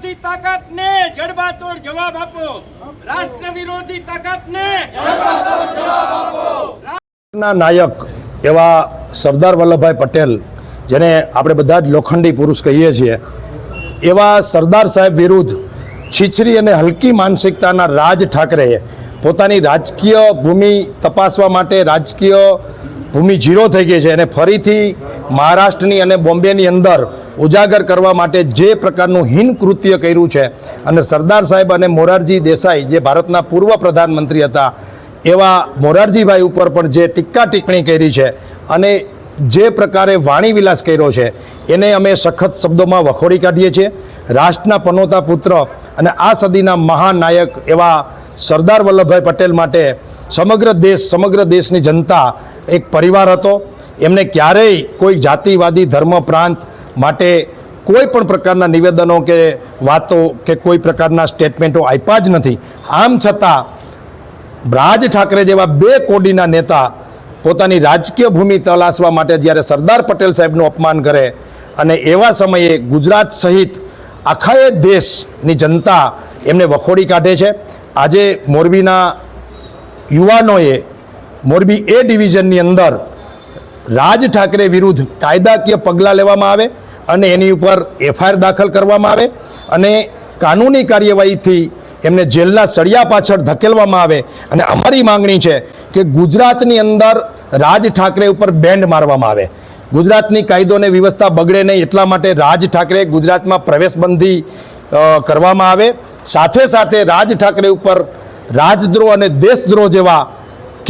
વિરોધી તાકાતને જડબાતોડ જવાબ આપો. રાષ્ટ્ર વિરોધી તાકાતને ના નાયક એવા સરદાર વલ્લભભાઈ પટેલ, જેને આપણે બધા જ લોખંડી પુરુષ કહીએ છીએ, એવા સરદાર સાહેબ વિરુદ્ધ છીછરી અને હલકી માનસિકતાના રાજ ઠાકરેએ પોતાની રાજકીય ભૂમિ તપાસવા માટે રાજકીય ભૂમિ ઝીરો થઈ ગઈ છે. અને ફરીથી મહારાષ્ટ્રની અને બોમ્બેની અંદર ઉજાગર કરવા માટે જે પ્રકારનું હીન કૃત્ય કર્યું છે અને સરદાર સાહેબ અને મોરારજી દેસાઈ જે ભારતના પૂર્વ પ્રધાનમંત્રી હતા, એવા મોરારજીભાઈ ઉપર પણ જે ટીક્કા ટિપ્પણી કરી છે અને જે પ્રકારે વાણીવિલાસ કર્યો છે, એને અમે સખત શબ્દોમાં વખોડી કાઢીએ છીએ. રાષ્ટ્રના પનોતા પુત્ર અને આ સદીના મહાનાયક એવા સરદાર વલ્લભભાઈ પટેલ માટે સમગ્ર દેશ, સમગ્ર દેશની જનતા એક પરિવાર હતો. એમને ક્યારેય કોઈ જાતિવાદી, ધર્મ, પ્રાંત માટે કોઈ પણ પ્રકારના નિવેદનો કે વાતો કે કોઈ પ્રકારના સ્ટેટમેન્ટો આપ્યા જ નથી. આમ છતાં, રાજ ઠાકરે જેવા બે કોડીના નેતા પોતાની રાજકીય ભૂમિ તલાશવા માટે જ્યારે સરદાર પટેલ સાહેબનું અપમાન કરે અને એવા સમયે ગુજરાત સહિત આખાએ દેશની જનતા એમને વખોડી કાઢે છે. આજે મોરબીના યુવાનોએ મોરબી એ ડિવિઝનની અંદર રાજ ઠાકરે વિરુદ્ધ કાયદાકીય પગલાં લેવામાં આવે અને એની ઉપર એફઆઈઆર દાખલ કરવામાં આવે અને કાનૂની કાર્યવાહીથી એમને જેલના સળિયા પાછળ ધકેલવામાં આવે. અને અમારી માંગણી છે કે ગુજરાતની અંદર રાજ ઠાકરે ઉપર બેન્ડ મારવામાં આવે. ગુજરાતની કાયદો અને વ્યવસ્થા બગડે નહીં એટલા માટે રાજ ઠાકરે ગુજરાતમાં પ્રવેશબંધી કરવામાં આવે. સાથે સાથે રાજ ઠાકરે ઉપર રાજદ્રોહ અને દેશદ્રોહ જેવા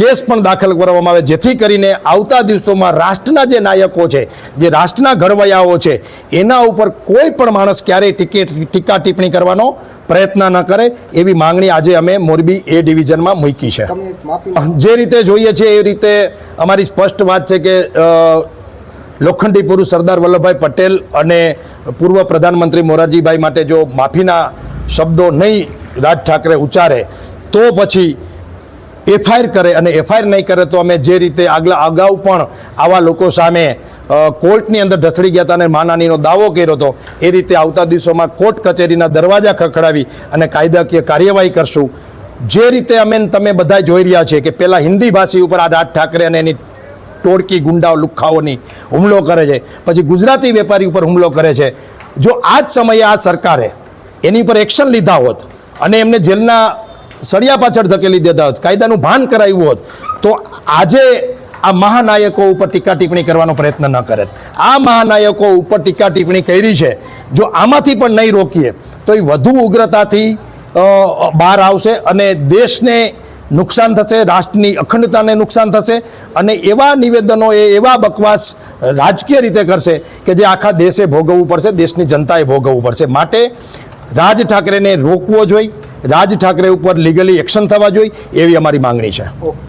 કેસ પણ દાખલ કરવામાં આવે. જેથી કરીને આવતા દિવસોમાં રાષ્ટ્રના જે નાયકો છે જે રાષ્ટ્રના ઘડવૈયાઓ છે એના ઉપર કોઈ પણ માણસ ક્યારેય ટિકિટ ટીકા ટિપ્પણી કરવાનો પ્રયત્ન ન કરે. એવી માંગણી આજે અમે મોરબી એ ડિવિઝનમાં મૂકી છે. જે રીતે જોઈએ છે એ રીતે અમારી સ્પષ્ટ વાત છે કે લોખંડી પુરુષ સરદાર વલ્લભભાઈ પટેલ અને પૂર્વ પ્રધાનમંત્રી મોરારજીભાઈ માટે જો માફીના શબ્દો નહીં રાજ ઠાકરે ઉચ્ચારે તો પછી એફઆઈઆર કરે અને એફઆઈઆર નહીં કરે તો અમે જે રીતે આગલા અગાઉ પણ આવા લોકો સામે કોર્ટની અંદર ઢસડી ગયા હતા અને માનાનીનો દાવો કર્યો હતો, એ રીતે આવતા દિવસોમાં કોર્ટ કચેરીના દરવાજા ખખડાવી અને કાયદાકીય કાર્યવાહી કરશું. જે રીતે અમે તમે બધા જોઈ રહ્યા છે કે પહેલાં હિન્દી ભાષી ઉપર આ રાજ ઠાકરે અને એની ટોળકી ગુંડાઓ લુખ્ખાઓની હુમલો કરે છે, પછી ગુજરાતી વેપારી ઉપર હુમલો કરે છે. જો આ જ સમયે આ સરકારે એની ઉપર એક્શન લીધા હોત અને એમને જેલના સળિયા પાછળ ધકેલી દેતા હોત, કાયદાનું ભાન કરાવ્યું હોત, તો આજે આ મહાનાયકો ઉપર ટીકા ટિપ્પણી કરવાનો પ્રયત્ન ન કરે. આ મહાનાયકો ઉપર ટીકા ટિપ્પણી કરી છે, જો આમાંથી પણ નહીં રોકીએ, તો એ વધુ ઉગ્રતાથી બહાર આવશે અને દેશને નુકસાન થશે, રાષ્ટ્રની અખંડતાને નુકસાન થશે અને એવા નિવેદનો એ એવા બકવાસ રાજકીય રીતે કરશે કે જે આખા દેશે ભોગવવું પડશે, દેશની જનતાએ ભોગવવું પડશે. માટે રાજ ઠાકરેને રોકવો જોઈએ. રાજ ઠાકરે ઉપર લીગલી એક્શન થવા જોઈએ એવી અમારી માંગણી છે.